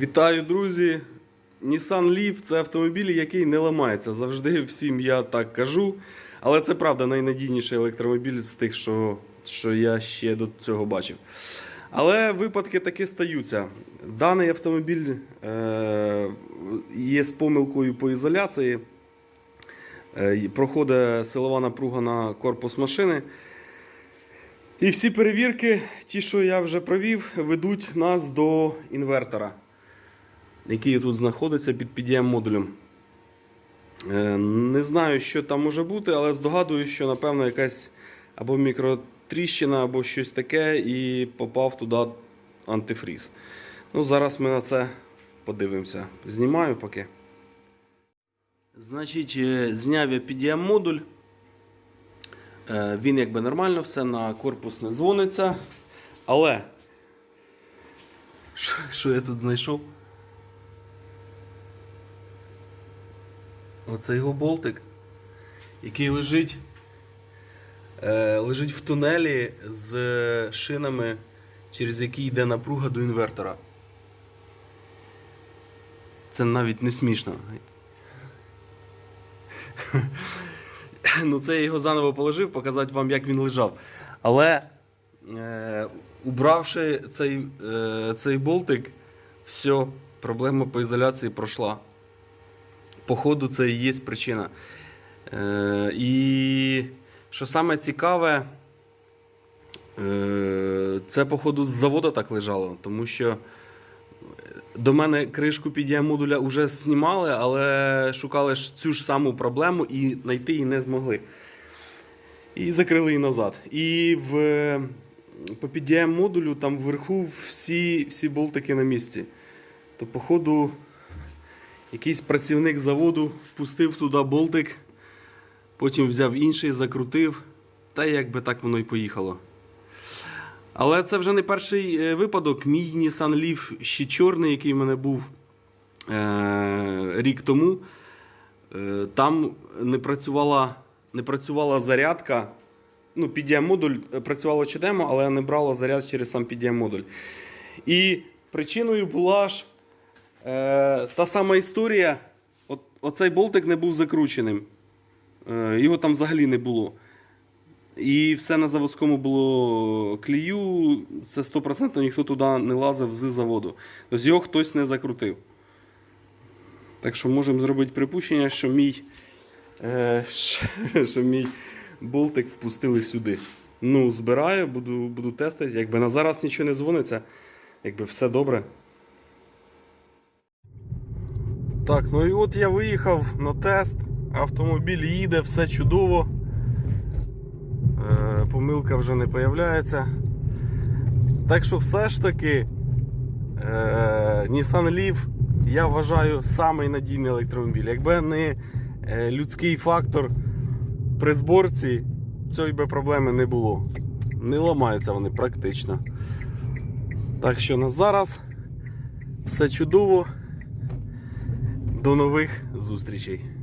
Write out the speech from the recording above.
Вітаю, друзі! Nissan Leaf це автомобіль, який не ламається. Завжди всім я так кажу. Але це правда найнадійніший електромобіль з тих, що, що я ще до цього бачив. Але випадки таки стаються. Даний автомобіль е, є з помилкою по ізоляції. Е, проходить силова напруга на корпус машини. І всі перевірки, ті, що я вже провів, ведуть нас до інвертора, який тут знаходиться під PDM модулем. Е, Не знаю, що там може бути, але здогадую, що напевно якась або мікротріщина, або щось таке, і попав туди антифріз. Ну, зараз ми на це подивимося. Знімаю поки. Значить, е, зняв я PDM модуль. Е, Він якби нормально, все на корпус не дзвониться. Але що, що я тут знайшов? Оце його болтик, який лежить, е, лежить в тунелі з шинами, через які йде напруга до інвертора. Це навіть не смішно. Ну, це я його заново положив, показати вам, як він лежав. Але е, убравши цей, е, цей болтик, все, проблема по ізоляції пройшла. Походу, це і є причина. Е, і що саме цікаве, е, це, походу, з заводу так лежало, тому що. До мене кришку під модуля вже знімали, але шукали цю ж саму проблему і знайти її не змогли. І закрили її назад. І в, по PDM модулю там вверху всі, всі болтики на місці. То, походу, якийсь працівник заводу впустив туди болтик, потім взяв інший, закрутив, та якби так воно і поїхало. Але це вже не перший е, випадок. Мій Nissan Leaf ще чорний, який в мене був е- рік тому. Е- там не працювала, не працювала зарядка. Ну, PDM модуль е, працювало чудемо, але не брало заряд через сам PDM модуль. І причиною була ж е- та сама історія. От, оцей болтик не був закрученим. Е- його там взагалі не було. І все на заводському було клею, це 100% ніхто туди не лазив з заводу. Тобто його хтось не закрутив. Так що можемо зробити припущення, що мій, е, що мій болтик впустили сюди. Ну, збираю, буду, буду тестити. Якби на зараз нічого не дзвониться, якби все добре. Так, ну і от я виїхав на тест. Автомобіль їде, все чудово. Е, помилка вже не появляється. Так що все ж таки е, Nissan Leaf я вважаю самий надійний електромобіль. Якби не е, людський фактор при зборці, цієї би проблеми не було. Не ламаються вони практично. Так що на зараз все чудово. До нових зустрічей.